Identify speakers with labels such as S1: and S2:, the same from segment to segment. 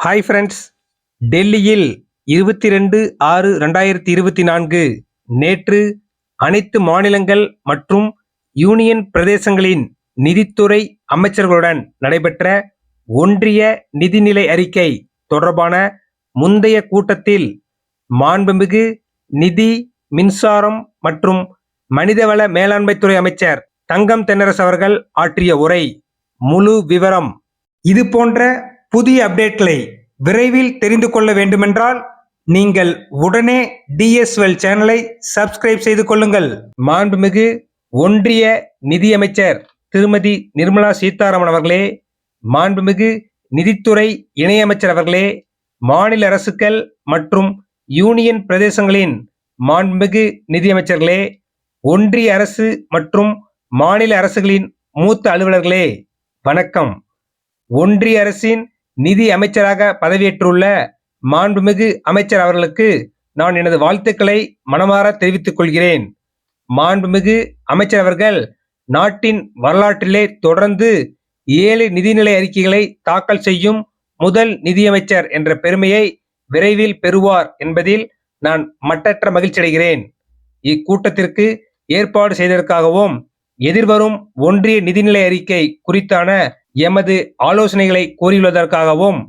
S1: Hi friends டெல்லியில் இருபத்தி ரெண்டு ஆறு ரெண்டாயிரத்தி இருபத்தி நான்கு நேற்று அனைத்து மாநிலங்கள் மற்றும் யூனியன் பிரதேசங்களின் நிதித்துறை அமைச்சர்களுடன் நடைபெற்ற ஒன்றிய நிதிநிலை அறிக்கை தொடர்பான முந்தைய கூட்டத்தில் மாண்புமிகு நிதி மின்சாரம் மற்றும் மனிதவள மேலாண்மைத்துறை அமைச்சர் தங்கம் தென்னரசு அவர்கள் ஆற்றிய உரை முழு விவரம். இது போன்ற புதிய அப்டேட்களை விரைவில் தெரிந்து கொள்ள வேண்டுமென்றால் நீங்கள் உடனே டிஎஸ்எல் சேனலை சப்ஸ்கிரைப் செய்து கொள்ளுங்கள். மாண்புமிகு ஒன்றிய நிதியமைச்சர் திருமதி நிர்மலா சீதாராமன் அவர்களே மாண்புமிகு நிதித்துறை இணையமைச்சர் அவர்களே மாநில அரசுகள் மற்றும் யூனியன் பிரதேசங்களின் மாண்புமிகு நிதியமைச்சர்களே ஒன்றிய அரசு மற்றும் மாநில அரசுகளின் மூத்த அலுவலர்களே வணக்கம். ஒன்றிய அரசின் நிதி அமைச்சராக பதவியேற்றுள்ள மாண்புமிகு அமைச்சர் அவர்களுக்கு நான் எனது வாழ்த்துக்களை மனமாற தெரிவித்துக் கொள்கிறேன். மாண்புமிகு அமைச்சர் அவர்கள் நாட்டின் வரலாற்றிலே தொடர்ந்து ஏழு நிதிநிலை அறிக்கைகளை தாக்கல் செய்யும் முதல் நிதியமைச்சர் என்ற பெருமையை விரைவில் பெறுவார் என்பதில் நான் மட்டற்ற மகிழ்ச்சியடைகிறேன் இக்கூட்டத்திற்கு ஏற்பாடு செய்ததற்காகவும் எதிர்வரும் ஒன்றிய நிதிநிலை அறிக்கை குறித்தான எமது ஆலோசனைகளை கோரியுள்ளதற்காகவும்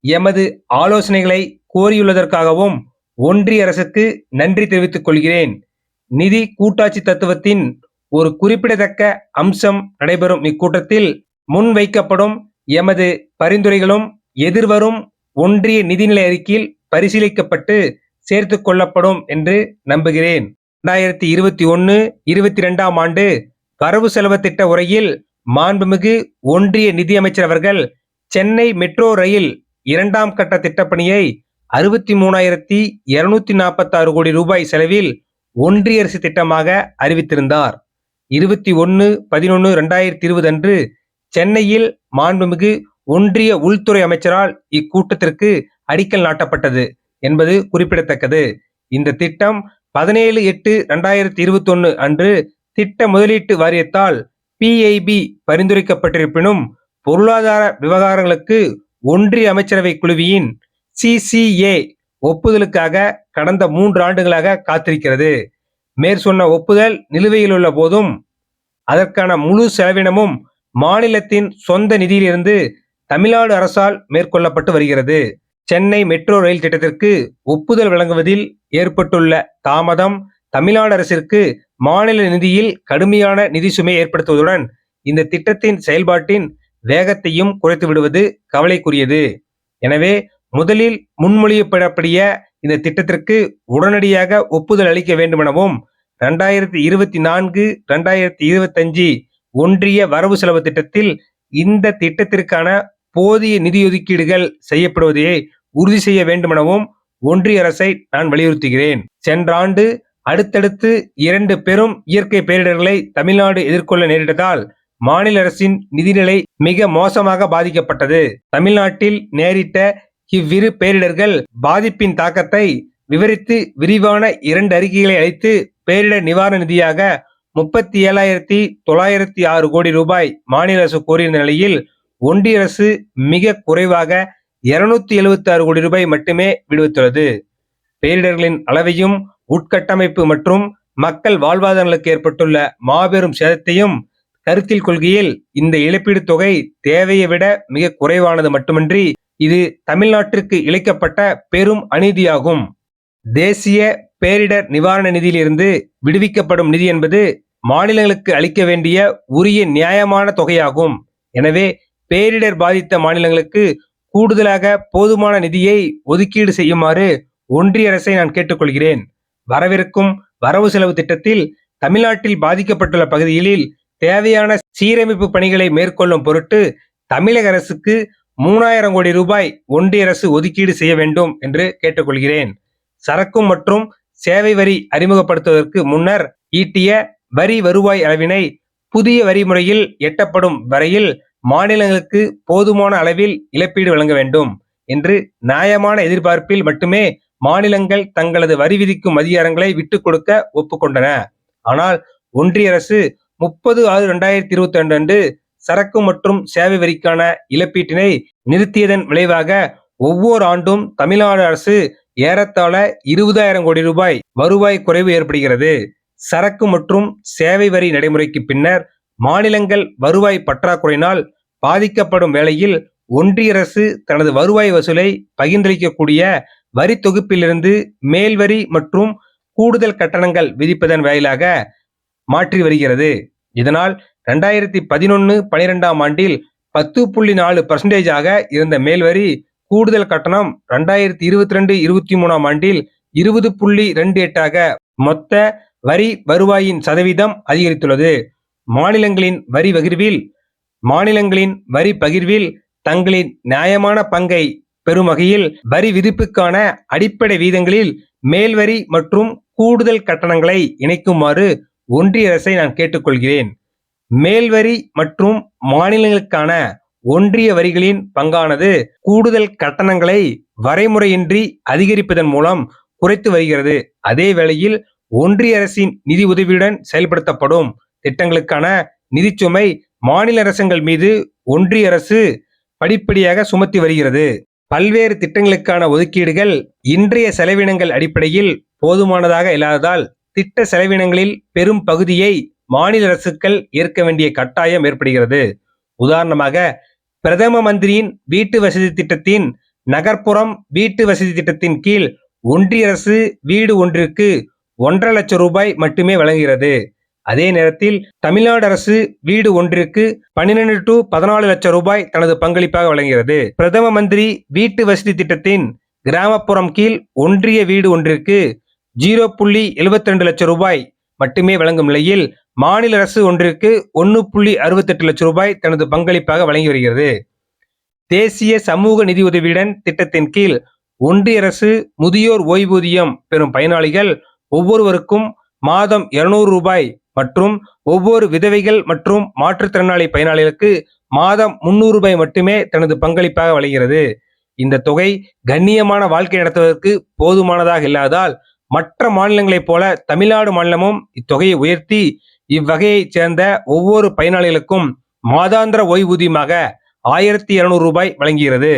S1: எமது ஆலோசனைகளை கோரியுள்ளதற்காகவும் ஒன்றிய அரசுக்கு நன்றி தெரிவித்துக் கொள்கிறேன். நிதி கூட்டாட்சி தத்துவத்தின் ஒரு குறிப்பிடத்தக்க அம்சம் நடைபெறும் இக்கூட்டத்தில் முன்வைக்கப்படும் எமது பரிந்துரைகளும் எதிர்வரும் ஒன்றிய நிதிநிலை அறிக்கையில் பரிசீலிக்கப்பட்டு சேர்த்து கொள்ளப்படும் என்று நம்புகிறேன். இரண்டாயிரத்தி இருபத்தி ஒன்று இருபத்தி ரெண்டாம் ஆண்டு வரவு செலவு திட்ட உரையில் மாண்புமிகு ஒன்றிய நிதியமைச்சர் அவர்கள் சென்னை மெட்ரோ ரயில் இரண்டாம் கட்ட திட்டப்பணியை அறுபத்தி மூணாயிரத்தி இருநூத்தி நாற்பத்தி ஆறு கோடி ரூபாய் செலவில் ஒன்றிய அரசு திட்டமாக அறிவித்திருந்தார். இருபத்தி ஒன்று பதினொன்று ரெண்டாயிரத்தி இருபது அன்று சென்னையில் மாண்புமிகு ஒன்றிய உள்துறை அமைச்சரால் இக்கூட்டத்திற்கு அடிக்கல் நாட்டப்பட்டது என்பது குறிப்பிடத்தக்கது. இந்த திட்டம் பதினேழு எட்டு ரெண்டாயிரத்தி இருபத்தி ஒன்று அன்று திட்ட முதலீட்டு வாரியத்தால் பிஐபி பரிந்துரைக்கப்பட்டிருப்பினும் பொருளாதார விவகாரங்களுக்கு ஒன்றிய அமைச்சரவை குழுவியின் சிசிஏ ஒப்புதலுக்காக கடந்த மூன்று ஆண்டுகளாக காத்திருக்கிறது. மேற்சொன்ன ஒப்புதல் நிலுவையில் உள்ள போதும் அதற்கான முழு செலவினமும் மாநிலத்தின் சொந்த நிதியிலிருந்து தமிழ்நாடு அரசால் மேற்கொள்ளப்பட்டு வருகிறது. சென்னை மெட்ரோ ரயில் திட்டத்திற்கு ஒப்புதல் வழங்குவதில் ஏற்பட்டுள்ள தாமதம் தமிழ்நாடு அரசிற்கு மாநில நிதியில் கடுமையான நிதி சுமை ஏற்படுத்துவதுடன் இந்த திட்டத்தின் செயல்பாட்டின் வேகத்தையும் குறைத்து விடுவது கவலைக்குரியது. எனவே முதலில் முன்மொழியப்படக்கூடிய இந்த திட்டத்திற்கு உடனடியாக ஒப்புதல் அளிக்க வேண்டுமெனவும் ரெண்டாயிரத்தி இருபத்தி நான்கு ரெண்டாயிரத்தி இருபத்தஞ்சு ஒன்றிய வரவு செலவு திட்டத்தில் இந்த திட்டத்திற்கான போதிய நிதி ஒதுக்கீடுகள் செய்யப்படுவதையே உறுதி செய்ய வேண்டுமெனவும் ஒன்றிய அரசை நான் வலியுறுத்துகிறேன். சென்ற ஆண்டு அடுத்தடுத்து இரண்டு பெரும் இயற்கை பேரிடர்களை தமிழ்நாடு எதிர்கொள்ள நேரிட்டதால் மாநில அரசின் நிதிநிலை மிக மோசமாக பாதிக்கப்பட்டது. தமிழ்நாட்டில் நேரிட்ட இவ்விரு பேரிடர்கள் பாதிப்பின் தாக்கத்தை விவரித்து விரிவான இரண்டு அறிக்கைகளை அளித்து பேரிடர் நிவாரண நிதியாக முப்பத்தி ஏழாயிரத்தி தொள்ளாயிரத்தி ஆறு கோடி ரூபாய் மாநில அரசு கோரியிருந்த நிலையில் ஒன்றிய அரசு மிக குறைவாக இருநூத்தி எழுபத்தி ஆறு கோடி ரூபாய் மட்டுமே விடுவித்துள்ளது. பேரிடர்களின் அளவையும் உட்கட்டமைப்பு மற்றும் மக்கள் வாழ்வாதாரங்களுக்கு ஏற்பட்டுள்ள மாபெரும் சேதத்தையும் கருத்தில் கொள்கையில் இந்த இழப்பீடு தொகை தேவையை விட மிக குறைவானது மட்டுமின்றி இது தமிழ்நாட்டிற்கு இழைக்கப்பட்ட பெரும் அநீதியாகும். தேசிய பேரிடர் நிவாரண நிதியிலிருந்து விடுவிக்கப்படும் நிதி என்பது மாநிலங்களுக்கு அளிக்க வேண்டிய உரிய நியாயமான தொகையாகும். எனவே பேரிடர் பாதித்த மாநிலங்களுக்கு கூடுதலாக போதுமான நிதியை ஒதுக்கீடு செய்யுமாறு ஒன்றிய அரசை நான் கேட்டுக்கொள்கிறேன். வரவிருக்கும் வரவு செலவு திட்டத்தில் தமிழ்நாட்டில் பாதிக்கப்பட்டுள்ள பகுதிகளில் தேவையான சீரமைப்பு பணிகளை மேற்கொள்ளும் பொருட்டு தமிழக அரசுக்கு மூணாயிரம் கோடி ரூபாய் ஒன்றிய அரசு ஒதுக்கீடு செய்ய வேண்டும் என்று கேட்டுக்கொள்கிறேன். சரக்கு மற்றும் சேவை வரி அறிமுகப்படுத்துவதற்கு முன்னர் ஈட்டிய வரி வருவாய் அளவினை புதிய வரி முறையில் எட்டப்படும் வரையில் மாநிலங்களுக்கு போதுமான அளவில் இழப்பீடு வழங்க வேண்டும் என்று நியாயமான எதிர்பார்ப்பில் மட்டுமே மாநிலங்கள் தங்களது வரி விதிக்கும் அதிகாரங்களை விட்டுக் கொடுக்க ஒப்புக்கொண்டன. ஆனால் ஒன்றிய அரசு முப்பது ஆறு இரண்டாயிரத்தி இருபத்தி ரெண்டு அன்று சரக்கு மற்றும் சேவை வரிக்கான இழப்பீட்டினை நிறுத்தியதன் விளைவாக ஒவ்வொரு ஆண்டும் தமிழ்நாடு அரசு ஏறத்தாழ இருபதாயிரம் கோடி ரூபாய் வருவாய் குறைவு ஏற்படுகிறது. சரக்கு மற்றும் சேவை வரி நடைமுறைக்கு பின்னர் மாநிலங்கள் வருவாய் பற்றாக்குறையினால் பாதிக்கப்படும் வேளையில் ஒன்றிய அரசு தனது வருவாய் வசூலை பகிர்ந்தளிக்கக்கூடிய வரி தொகுப்பிலிருந்து மேல் வரி மற்றும் கூடுதல் கட்டணங்கள் விதிப்பதன் வாயிலாக மாற்றி வருகிறது. இதனால் ரெண்டாயிரத்தி பதினொன்று பனிரெண்டாம் ஆண்டில் பத்து புள்ளி நாலு பர்சன்டேஜாக இருந்த மேல்வரி கூடுதல் கட்டணம் ரெண்டாயிரத்தி இருபத்தி ரெண்டு இருபத்தி மூணாம் ஆண்டில் இருபது புள்ளி ரெண்டு எட்டாக மொத்த வரி வருவாயின் சதவீதம் அதிகரித்துள்ளது. மாநிலங்களின் வரி பகிர்வில் மாநிலங்களின் வரி பகிர்வில் தங்களின் நியாயமான பங்கை பெறும் வகையில் வரி விதிப்புக்கான அடிப்படை வீதங்களில் மேல்வரி மற்றும் கூடுதல் கட்டணங்களை இணைக்குமாறு ஒன்றிய அரசை நான் கேட்டுக்கொள்கிறேன். மேல்வரி மற்றும் மாநிலங்களுக்கான ஒன்றிய வரிகளின் பங்கானது கூடுதல் கட்டணங்களை வரைமுறையின்றி அதிகரிப்பதன் மூலம் குறைத்து வருகிறது. அதே வேளையில் ஒன்றிய அரசின் நிதி உதவியுடன் செயல்படுத்தப்படும் திட்டங்களுக்கான நிதிச்சுமை மாநில அரசுகள் மீது ஒன்றிய அரசு படிப்படியாக சுமத்தி வருகிறது. பல்வேறு திட்டங்களுக்கான ஒதுக்கீடுகள் இன்றைய செலவினங்கள் அடிப்படையில் போதுமானதாக இல்லாததால் திட்ட செலவினங்களில் பெரும் பகுதியை மாநில அரசுகள் ஏற்க வேண்டிய கட்டாயம் ஏற்படுகிறது. உதாரணமாக பிரதம மந்திரியின் வீட்டு வசதி திட்டத்தின் நகர்ப்புறம் வீட்டு வசதி திட்டத்தின் கீழ் ஒன்றிய அரசு வீடு ஒன்றிற்கு ஒன்றரை லட்சம் ரூபாய் மட்டுமே வழங்குகிறது. அதே நேரத்தில் தமிழ்நாடு அரசு வீடு ஒன்றிற்கு பன்னிரண்டு டு பதினாலு லட்சம் ரூபாய் தனது பங்களிப்பாக வழங்குகிறது. பிரதம மந்திரி வீட்டு வசதி திட்டத்தின் கிராமப்புறம் கீழ் ஒன்றிய வீடு ஒன்றிற்கு ஜீரோ புள்ளி எழுபத்தி ரெண்டு லட்சம் ரூபாய் மட்டுமே வழங்கும் நிலையில் மாநில அரசு ஒன்றிற்கு ஒன்று புள்ளி அறுபத்தெட்டு லட்சம் ரூபாய் தனது பங்களிப்பாக வழங்கி வருகிறது. தேசிய சமூக நிதி உதவியுடன் திட்டத்தின் கீழ் ஒன்றிய அரசு முதியோர் ஓய்வூதியம் பெறும் பயனாளிகள் ஒவ்வொருவருக்கும் மாதம் இருநூறு ரூபாய் மற்றும் ஒவ்வொரு விதவைகள் மற்றும் மாற்றுத்திறனாளி பயனாளிகளுக்கு மாதம் முன்னூறு ரூபாய் மட்டுமே தனது பங்களிப்பாக வழங்குகிறது. இந்த தொகை கண்ணியமான வாழ்க்கை நடத்துவதற்கு போதுமானதாக இல்லாததால் மற்ற மாநிலங்களைப் போல தமிழ்நாடு மாநிலமும் இத்தொகையை உயர்த்தி இவ்வகையைச் சேர்ந்த ஒவ்வொரு பயனாளிகளுக்கும் மாதாந்திர ஓய்வூதியமாக ஆயிரத்தி இருநூறு ரூபாய் வழங்குகிறது.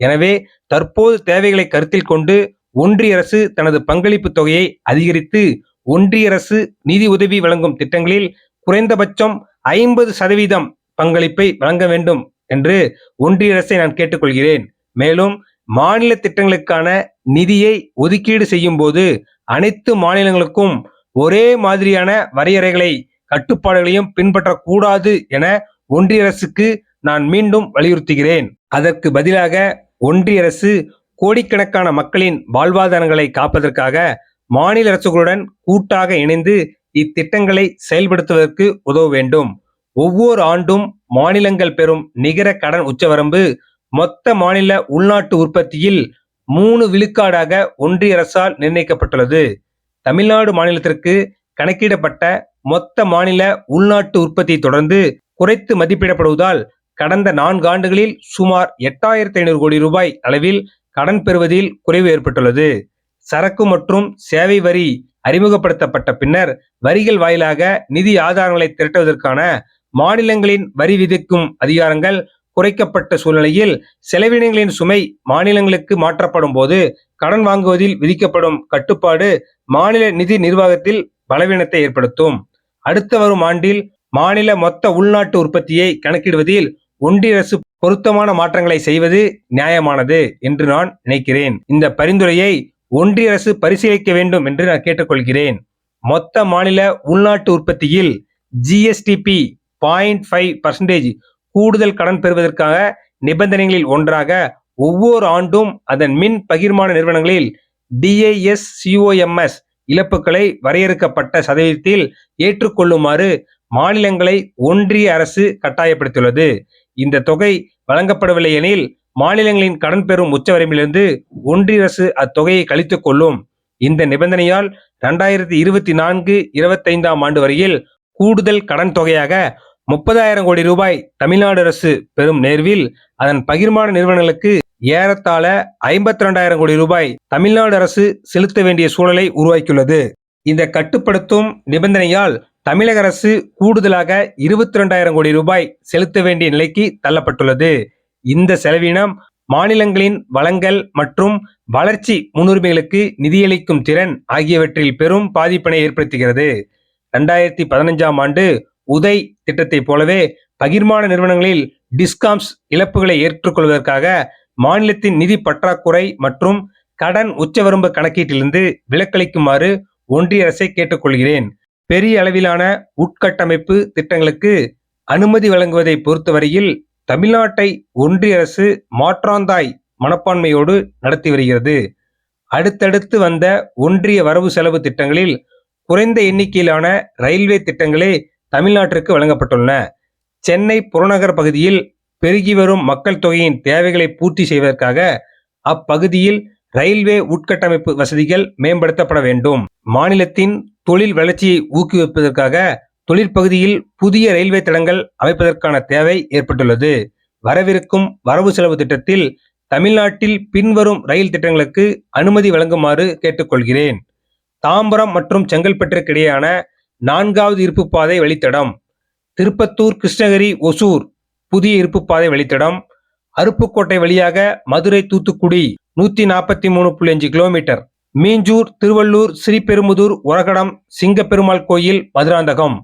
S1: எனவே தற்போது தேவைகளை கருத்தில் கொண்டு ஒன்றிய அரசு தனது பங்களிப்பு தொகையை அதிகரித்து ஒன்றிய அரசு நிதி உதவி வழங்கும் திட்டங்களில் குறைந்தபட்சம் ஐம்பது சதவீதம் பங்களிப்பை வழங்க வேண்டும் என்று ஒன்றிய அரசை நான் கேட்டுக்கொள்கிறேன். மேலும் மாநில திட்டங்களுக்கான நிதியை ஒதுக்கீடு செய்யும் போது அனைத்து மாநிலங்களுக்கும் ஒரே மாதிரியான வரையறைகளை கட்டுப்பாடுகளையும் பின்பற்றக்கூடாது என ஒன்றிய அரசுக்கு நான் மீண்டும் வலியுறுத்துகிறேன். அதற்கு பதிலாக ஒன்றிய அரசு கோடிக்கணக்கான மக்களின் வாழ்வாதாரங்களை காப்பதற்காக மாநில அரசுகளுடன் கூட்டாக இணைந்து இத்திட்டங்களை செயல்படுத்துவதற்கு உதவ வேண்டும். ஒவ்வொரு ஆண்டும் மாநிலங்கள் பெறும் நிகர கடன் உச்சவரம்பு மொத்த மாநில உள்நாட்டு உற்பத்தியில் மூணு விழுக்காடாக ஒன்றிய அரசால் நிர்ணயிக்கப்பட்டுள்ளது. தமிழ்நாடு மாநிலத்திற்கு கணக்கிடப்பட்ட மொத்த மாநில உள்நாட்டு உற்பத்தி தொடர்ந்து குறைத்து மதிப்பிடப்படுவதால் கடந்த நான்கு ஆண்டுகளில் சுமார் எட்டாயிரத்தி ஐநூறு கோடி ரூபாய் அளவில் கடன் பெறுவதில் குறைவு ஏற்பட்டுள்ளது. சரக்கு மற்றும் சேவை வரி அறிமுகப்படுத்தப்பட்ட பின்னர் வரிகள் வாயிலாக நிதி ஆதாரங்களை திரட்டுவதற்கான மாநிலங்களின் வரி விதிக்கும் அதிகாரங்கள் குறைக்கப்பட்ட சூழ்நிலையில் செலவினங்களின் சுமை மாநிலங்களுக்கு மாற்றப்படும் போது கடன் வாங்குவதில் விதிக்கப்படும் கட்டுப்பாடு மாநில நிதி நிர்வாகத்தில் பலவீனத்தை ஏற்படுத்தும். அடுத்த வரும் ஆண்டில் மாநில மொத்த உள்நாட்டு உற்பத்தியை கணக்கிடுவதில் ஒன்றிய அரசு பொருத்தமான மாற்றங்களை செய்வது நியாயமானது என்று நான் நினைக்கிறேன். இந்த பரிந்துரையை ஒன்றிய அரசு பரிசீலிக்க வேண்டும் என்று நான் கேட்டுக்கொள்கிறேன். மொத்த மாநில உள்நாட்டு உற்பத்தியில் ஜிஎஸ்டிபி பாயிண்ட் ஃபைவ் பர்சன்டேஜ் கூடுதல் கடன் பெறுவதற்காக நிபந்தனைகளில் ஒன்றாக ஒவ்வொரு ஆண்டும் அதன் மின் பகிர்மான நிறுவனங்களில் டிஐஎஸ் சிஓஎம்எஸ் இழப்புகளை வரையறுக்கப்பட்ட சதவீதத்தில் ஏற்றுக்கொள்ளுமாறு மாநிலங்களை ஒன்றிய அரசு கட்டாயப்படுத்தியுள்ளது. இந்த தொகை வழங்கப்படவில்லை எனில் மாநிலங்களின் கடன் பெறும் உச்சவரம்பிலிருந்து ஒன்றிய அரசு அத்தொகையை கழித்துக் கொள்ளும். இந்த நிபந்தனையால் இரண்டாயிரத்தி இருபத்தி நான்கு இருபத்தைந்தாம் ஆண்டு வரையில் கூடுதல் கடன் தொகையாக முப்பதாயிரம் கோடி ரூபாய் தமிழ்நாடு அரசு பெறும் நேர்வில் அதன் பகிர்மான நிறுவனங்களுக்கு ஏறத்தாழ ஐம்பத்தி ரெண்டாயிரம் கோடி ரூபாய் தமிழ்நாடு அரசு செலுத்த வேண்டிய சூழலை உருவாக்கியுள்ளது. இந்த கட்டுப்படுத்தும் நிபந்தனையால் தமிழக அரசு கூடுதலாக இருபத்தி ரெண்டாயிரம் கோடி ரூபாய் செலுத்த வேண்டிய நிலைக்கு தள்ளப்பட்டுள்ளது. இந்த செலவினம் மாநிலங்களின் வளங்கள் மற்றும் வளர்ச்சி முன்னுரிமைகளுக்கு நிதியளிக்கும் திறன் ஆகியவற்றில் பெரும் பாதிப்பினை ஏற்படுத்துகிறது. ரெண்டாயிரத்தி பதினஞ்சாம் ஆண்டு உதய் திட்டத்தைப் போலவே பகிர்மான நிறுவனங்களில் டிஸ்காம்ஸ் இழப்புகளை ஏற்றுக்கொள்வதற்காக மாநிலத்தின் நிதி பற்றாக்குறை மற்றும் கடன் உச்சவரம்பு கணக்கீட்டிலிருந்து விலக்களிக்குமாறு ஒன்றிய அரசை கேட்டுக்கொள்கிறேன். பெரிய அளவிலான உட்கட்டமைப்பு திட்டங்களுக்கு அனுமதி வழங்குவதை பொறுத்தவரையில் தமிழ்நாட்டை ஒன்றிய அரசு மாற்றாந்தாய் மனப்பான்மையோடு நடத்தி வருகிறது. அடுத்தடுத்து வந்த ஒன்றிய வரவு செலவு திட்டங்களில் குறைந்த எண்ணிக்கையிலான ரயில்வே திட்டங்களே தமிழ்நாட்டிற்கு வழங்கப்பட்டுள்ளன. சென்னை புறநகர் பகுதியில் பெருகி வரும் மக்கள் தொகையின் தேவைகளை பூர்த்தி செய்வதற்காக அப்பகுதியில் ரயில்வே உட்கட்டமைப்பு வசதிகள் மேம்படுத்தப்பட வேண்டும். மாநிலத்தின் தொழில் வளர்ச்சியை ஊக்குவிப்பதற்காக தொழிற்பகுதியில் புதிய ரயில்வே தடங்கள் அமைப்பதற்கான தேவை ஏற்பட்டுள்ளது. வரவிருக்கும் வரவு செலவு திட்டத்தில் தமிழ்நாட்டில் பின்வரும் ரயில் திட்டங்களுக்கு அனுமதி வழங்குமாறு கேட்டுக்கொள்கிறேன். தாம்பரம் மற்றும் செங்கல்பட்டிற்கிடையான நான்காவது இருப்பு பாதை வழித்தடம் திருப்பத்தூர் கிருஷ்ணகிரி ஒசூர் புதிய இருப்பு பாதை வழித்தடம் அருப்புக்கோட்டை வழியாக மதுரை தூத்துக்குடி நூத்தி நாற்பத்தி மூணு புள்ளி அஞ்சு கிலோமீட்டர் மீஞ்சூர் திருவள்ளூர் ஸ்ரீபெருமுதூர் உரகடம் சிங்கப்பெருமாள் கோயில் மதுராந்தகம்.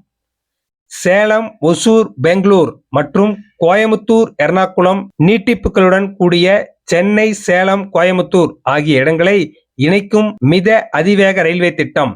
S1: சேலம் ஒசூர் பெங்களூர் மற்றும் கோயமுத்தூர் எர்ணாகுளம் நீட்டிப்புகளுடன் கூடிய சென்னை சேலம் கோயமுத்தூர் ஆகிய இடங்களை இணைக்கும் மித அதிவேக ரயில்வே திட்டம்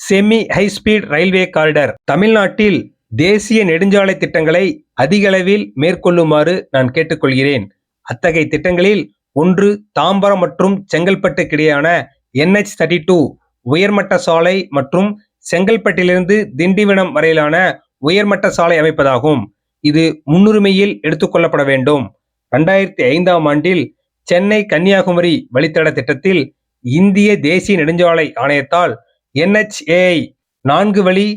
S1: செமி ஹைஸ்பீட் ரயில்வே காரிடர் தமிழ்நாட்டில் தேசிய நெடுஞ்சாலை திட்டங்களை அதிகளவில் மேற்கொள்ளுமாறு நான் கேட்டுக்கொள்கிறேன். அத்தகைய திட்டங்களில் ஒன்று தாம்பரம் மற்றும் செங்கல்பட்டுக்கிடையான என்ஹெச் தேர்ட்டி டூ உயர்மட்ட சாலை மற்றும் செங்கல்பட்டிலிருந்து திண்டிவனம் வரையிலான உயர்மட்ட சாலை அமைப்பதாகும். இது முன்னுரிமையில் எடுத்துக்கொள்ளப்பட வேண்டும். ரெண்டாயிரத்தி ஐந்தாம் ஆண்டில் சென்னை கன்னியாகுமரி வழித்தட திட்டத்தில் இந்திய தேசிய நெடுஞ்சாலை ஆணையத்தால் என்ஹெச்ஏஐ நான்கு வழி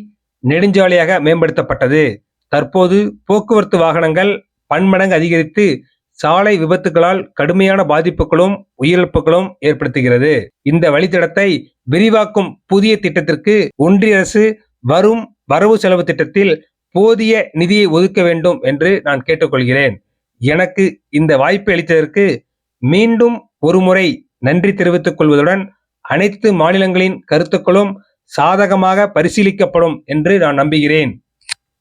S1: நெடுஞ்சாலையாக மேம்படுத்தப்பட்டது. தற்போது போக்குவரத்து வாகனங்கள் பன்மடங்கு அதிகரித்து சாலை விபத்துகளால் கடுமையான பாதிப்புகளும் உயிரிழப்புகளும் ஏற்படுத்துகிறது. இந்த வழித்தடத்தை விரிவாக்கும் புதிய திட்டத்திற்கு ஒன்றிய அரசு வரும் வரவு செலவு திட்டத்தில் போதிய நிதியை ஒதுக்க வேண்டும் என்று நான் கேட்டுக்கொள்கிறேன். எனக்கு இந்த வாய்ப்பு அளித்ததற்கு மீண்டும் ஒருமுறை நன்றி தெரிவித்துக் கொள்வதுடன் அனைத்து மாநிலங்களின் கருத்துக்களும் சாதகமாக பரிசீலிக்கப்படும் என்று நான் நம்புகிறேன்.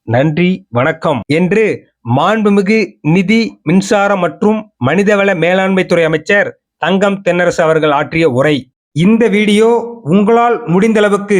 S1: நன்றி வணக்கம். என்று மாண்புமிகு நிதி மின்சார மற்றும் மனிதவள மேலாண்மை துறை அமைச்சர் தங்கம் தென்னரசு அவர்கள் ஆற்றிய உரை. இந்த வீடியோ உங்களால் முடிந்தளவுக்கு